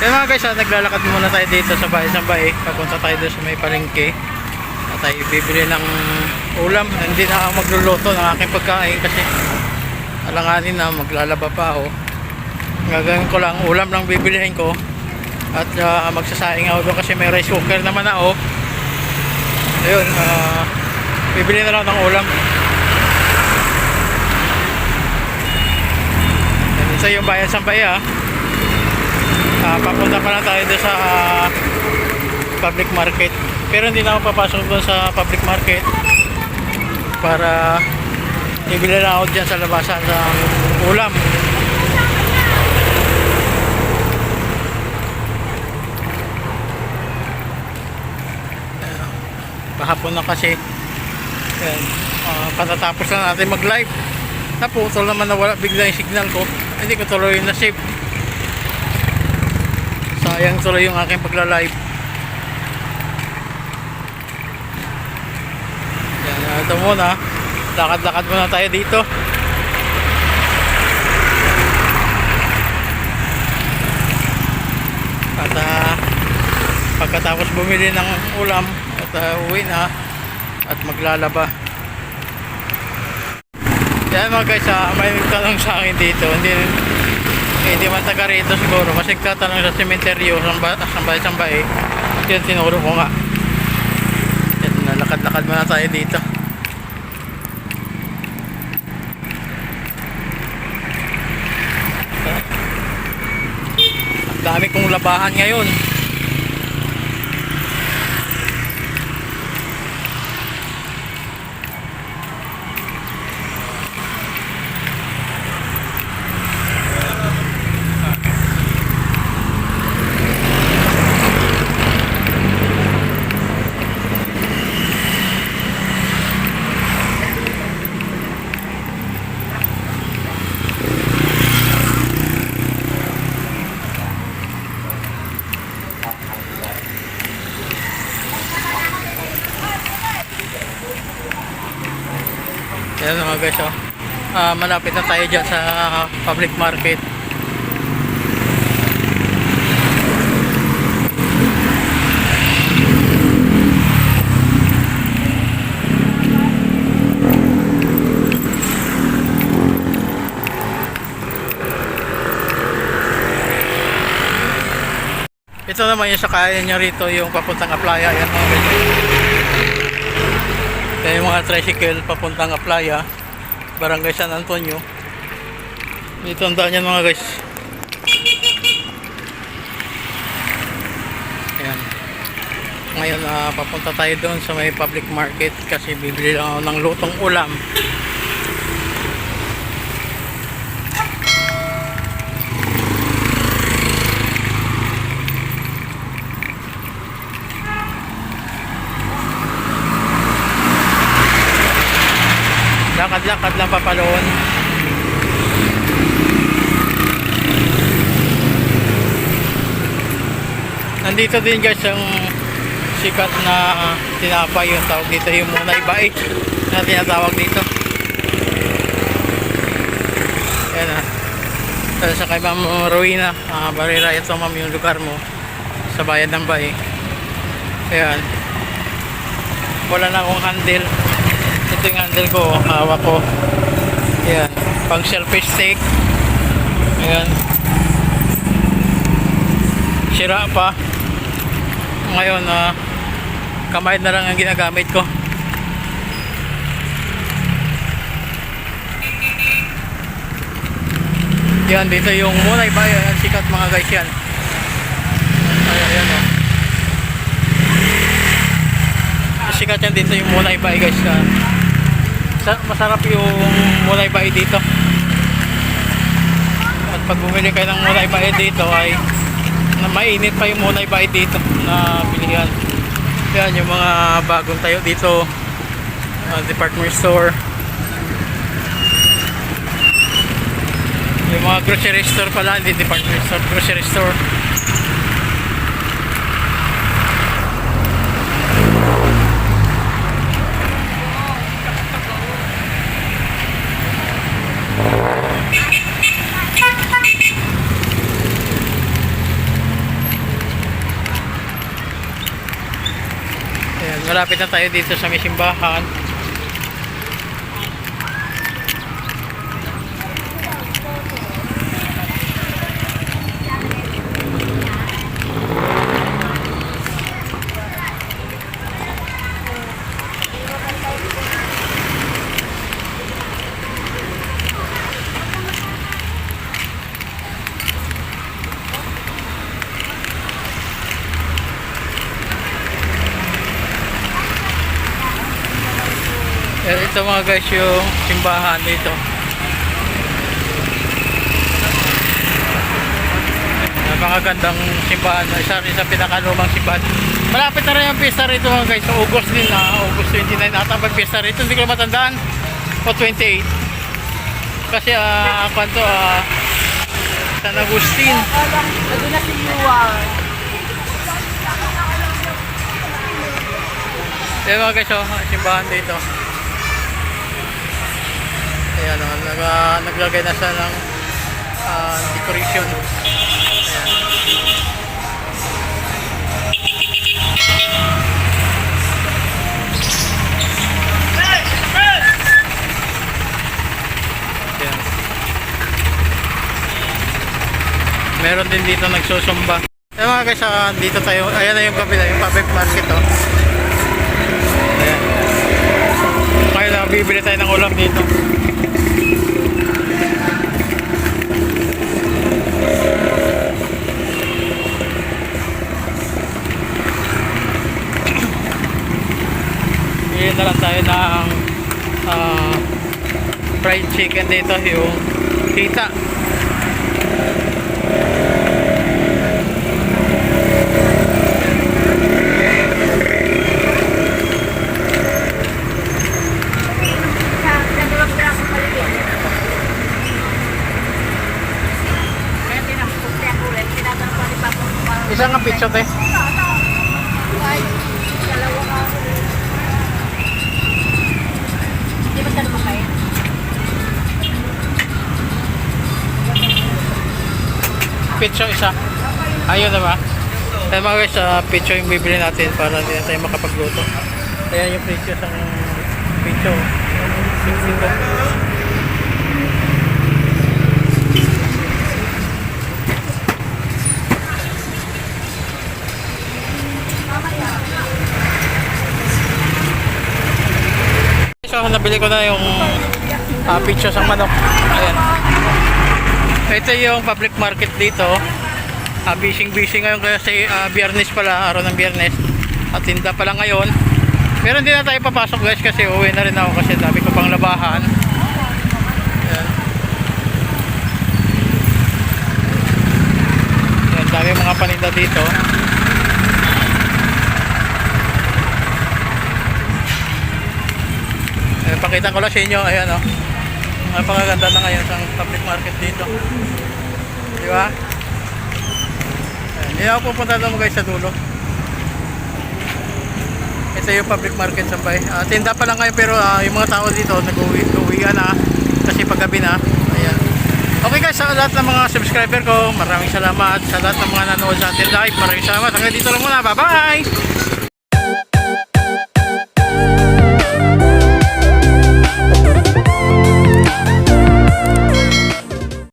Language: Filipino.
Kaya mga guys, ah, naglalakad muna tayo dito sa bahay sa bahay. Papunta tayo doon sa may palengke. At tayo bibili ng ulam. Hindi na ako magluluto ng aking pagkain kasi alanganin na maglalaba pa ako. Gagawin ko lang, ulam lang bibilihin ko. At ah, magsasaing ako doon kasi may rice cooker naman ako. Ayun, ah, bibili na lang ng ulam. Yan, Isa yung bayan sa bahay ah. Ah, papunta pa lang tayo doon sa ah, public market. Pero hindi na ako papasok doon sa public market para bibili lang ako dyan sa labasan ng ulam. Kahapon na kasi. Yan, ah, katatapos na natin mag live naputol naman na wala. Bigla yung signal ko. Hindi ko tuloy na save sayang tuloy yung aking pagla-live. Yan ito muna. Lakad-lakad muna tayo dito. At ah, pagkatapos bumili ng ulam at uh, uwi na at maglalaba. Yan mga guys ah, may nagtanong sa akin dito. Hindi eh, hindi man taga rito siguro kasi nagtatanong sa sementeryo sambay sambay sambay. Yun tinuro ko nga. Yan nalakad-lakad muna tayo dito. Ang dami kong labahan ngayon Yan mga guys oh. Ah, malapit na tayo dyan sa public market. Ito naman yung sakayan nyo rito yung papuntang Aplaya. Yan mga guys. Yan yung mga tricycle papuntang Aplaya, Barangay San Antonio. Dito ang daan yan mga guys. Ayan. Ngayon ah, papunta tayo doon sa may public market kasi bibili lang ako ng lutong ulam. Lakad-lakad lang papaloon. Nandito din guys yung sikat na tinapay yung tawag dito yung Munay Bait na tinatawag dito. Yan ah. Dahil sa kay Ma'am Rowena, uh, Barera, ito ma'am yung lugar mo sa bayan ng Bay. Ayan. Wala na akong handle ito yung handle ko hawak ko. Yan pang selfie stick. Ayan. Sira pa. Ngayon ah kamay na lang ang ginagamit ko. Yan dito yung Munay Bayan ang sikat mga guys yan. Oh. Sikat yan dito yung Munay Bay guys na sa- masarap yung Munay Bay dito. At pag bumili kayo ng Munay Bay dito ay na mainit pa yung Munay Bay dito na bilihan. Yan yung mga bagong tayo dito. Uh, department store. Yung mga grocery store pala hindi department store grocery store Malapit na tayo dito sa may simbahan. Eh, ito mga guys yung simbahan dito. Napakagandang simbahan. Isa rin sa pinakalumang simbahan. Malapit na rin ang pista rito mga guys. Sa August din na. August 29 ata ang pista rito. Hindi ko matandaan. O 28. Kasi ah, uh, kwanto ah, San Agustin. Lagi na si Yuwang. Ayan mga guys, oh, simbahan dito. Ah, naglagay na siya ng ah, decoration. Meron din dito nagsusumba. Ayan mga guys, ah, dito tayo. Ayan na yung kabila, yung public market oh. Ayan. Kaya lang, bibili tayo ng ulam dito. Bili na lang tayo ng ah, fried chicken dito, yung kita. Sa dalawang braso paligid. Kaya tinakot ako ulit. Tinatanong ko ni Papa kung paano. Isang nga pizza te. Ay, dalawa ka. Di ba tanong mo kaya? Pizza isa. Ayun na ba? Ayan mga guys, uh, pizza yung bibili natin para hindi na tayo makapagluto. Ayan yung presyo sa pizza. 60 So, nabili ko na yung uh, pizza sa manok. Ayan. Ito yung public market dito. Uh, bising-bising ngayon kasi uh, biyernes pala, araw ng biyernes. At tinda pala ngayon. Pero hindi na tayo papasok guys kasi uwi na rin ako kasi dami ko pang labahan. Ayan. Ayan, dami mga paninda dito. Pakita ko lang sa inyo, ayan oh. Napakaganda na ngayon sa public market dito. Di ba? Hindi ako pupunta doon guys sa dulo. Ito yung public market sa bay. Ah, tinda pa lang ngayon pero ah, yung mga tao dito nag-uwi na kasi paggabi na. Ayan. Okay guys, sa lahat ng mga subscriber ko, maraming salamat. Sa lahat ng mga nanood sa atin live, maraming salamat. Hanggang dito lang muna. Bye-bye!